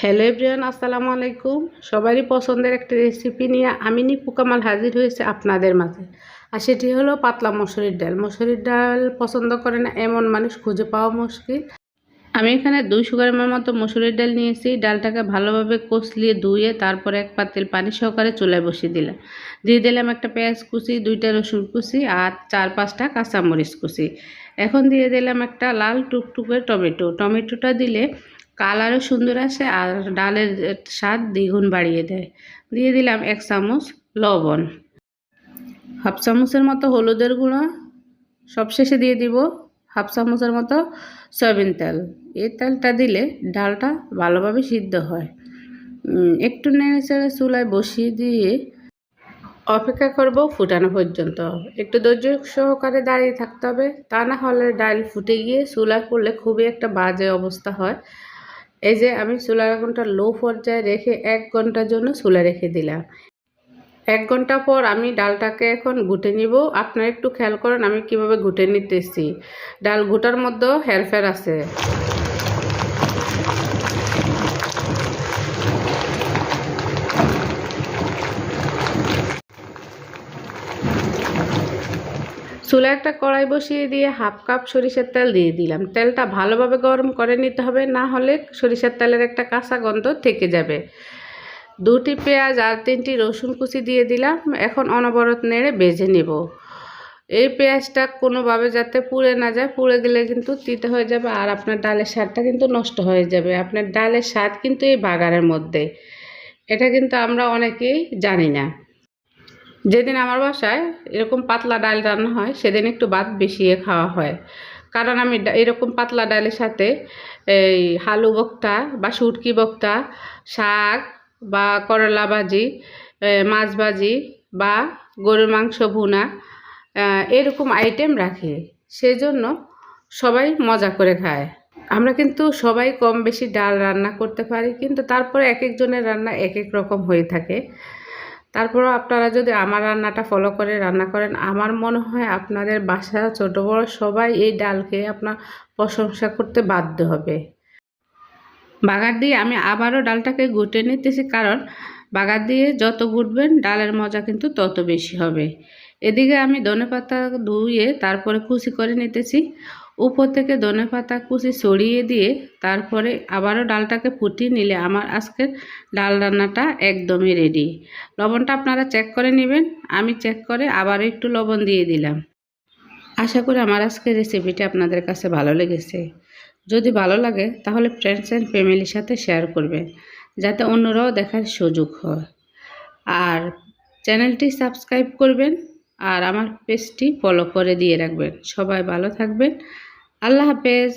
Hello everyone, আসসালামু আলাইকুম। সবারই পছন্দের একটা রেসিপি নিয়ে আমি নিপু কামাল হাজির হয়েছে আপনাদের মাঝে। আর সেটি হলো পাতলা মসুরির ডাল। মসুরির ডাল পছন্দ করে না, এমন মানুষ খুঁজে পাওয়া মুশকিল। আমি এখানে দুইশো গ্রামের মতো মসুরির ডাল নিয়েছি। ডালটাকে ভালোভাবে কষলিয়ে ধুয়ে তারপরে এক পাতিল পানি সহকারে চুলায় বসিয়ে দিলাম। দিয়ে দিলাম একটা পেঁয়াজ কুচি, দুইটা রসুন কুচি আর চার পাঁচটা কাঁচামরিচ কুচি। এখন দিয়ে দিলাম একটা লাল টুকটুকে টমেটো। টমেটোটা দিলে কালারও সুন্দর আসে আর ডালের স্বাদ দ্বিগুণ বাড়িয়ে দেয়। দিয়ে দিলাম এক চামচ লবণ। হাফ চামচের মতো হলুদের গুঁড়ো। সবশেষে দিয়ে দিব হাফ চামচের মতো সয়াবিন তেল। এই তেলটা দিলে ডালটা ভালোভাবে সিদ্ধ হয়। একটু নেড়ে চেড়ে চুলায় বসিয়ে দিয়ে অপেক্ষা করব ফুটানো পর্যন্ত। একটু ধৈর্য সহকারে দাঁড়িয়ে থাকতে হবে। তা না হলে ডাল ফুটে গিয়ে চুলা করলে খুবই একটা বাজে অবস্থা হয়। এই যে আমি চুলার আগুনটা লো পর্যায়ে রেখে এক ঘণ্টার জন্য চুলা রেখে দিলাম। এক ঘণ্টা পর আমি ডালটাকে এখন ঘুটে নিব। আপনারা একটু খেয়াল করেন আমি কীভাবে ঘুটে নিতেছি। ডাল ঘুটার মধ্যেও হেরফের আছে। চুলা একটা কড়াই বসিয়ে দিয়ে হাফ কাপ সরিষার তেল দিয়ে দিলাম। তেলটা ভালোভাবে গরম করে নিতে হবে, না হলে সরিষার তেলের একটা কাঁচা গন্ধ থেকে যাবে। দুটি পেঁয়াজ আর তিনটি রসুন কুচি দিয়ে দিলাম, এখন অনবরত নেড়ে বেজে নেব। এই পেঁয়াজটা কোনোভাবে যাতে পুড়ে না যায়, পুড়ে গেলে কিন্তু তিতে হয়ে যাবে আর আপনার ডালের স্বাদটা কিন্তু নষ্ট হয়ে যাবে। আপনার ডালের স্বাদ কিন্তু এই বাগানের মধ্যে। এটা কিন্তু আমরা অনেকেই জানি না। যেদিন আমার বাসায় এরকম পাতলা ডাল রান্না হয়, সেদিন একটু ভাত বেশিয়ে খাওয়া হয়। কারণ আমি এরকম পাতলা ডালের সাথে এই হালু বক্তা বা সুটকি বক্তা শাক বা করলা ভাজি মাছ ভাজি বা গরুর মাংস ভুনা এরকম আইটেম রাখি। সেজন্য সবাই মজা করে খায়। আমরা কিন্তু সবাই কম বেশি ডাল রান্না করতে পারি, কিন্তু তারপরে এক একজনের রান্না এক এক রকম হয়ে থাকে। তারপরেও আপনারা যদি আমার রান্নাটা ফলো করে রান্না করেন, আমার মনে হয় আপনাদের বাসা ছোট বড় সবাই এই ডালকে আপনার প্রশংসা করতে বাধ্য হবে। বাগার দিয়ে আমি আবারও ডালটাকে গুটে নিতেছি কারণ বাগার দিয়ে যত গুটবেন, ডালের মজা কিন্তু তত বেশি হবে। এদিকে আমি ধনে পাতা ধুয়ে তারপরে কুচি করে নিতেছি। উপর থেকে ধনে পাতা কুচি ছড়িয়ে দিয়ে তারপরে আবারও ডালটাকে ফুটিয়ে নিলে আমার আজকের ডাল রান্নাটা একদমই রেডি লবণটা আপনারা চেক করে নেবেন। আমি চেক করে আবারও একটু লবণ দিয়ে দিলাম। আশা করি আমার আজকের রেসিপিটি আপনাদের কাছে ভালো লেগেছে। যদি ভালো লাগে, তাহলে ফ্রেন্ডস অ্যান্ড ফ্যামিলির সাথে শেয়ার করবেন, যাতে অন্যরাও দেখার সুযোগ হয়। আর চ্যানেলটি সাবস্ক্রাইব করবেন আর আমার পেজটি ফলো করে দিয়ে রাখবেন। সবাই ভালো থাকবেন। আল্লাহ হাফেজ।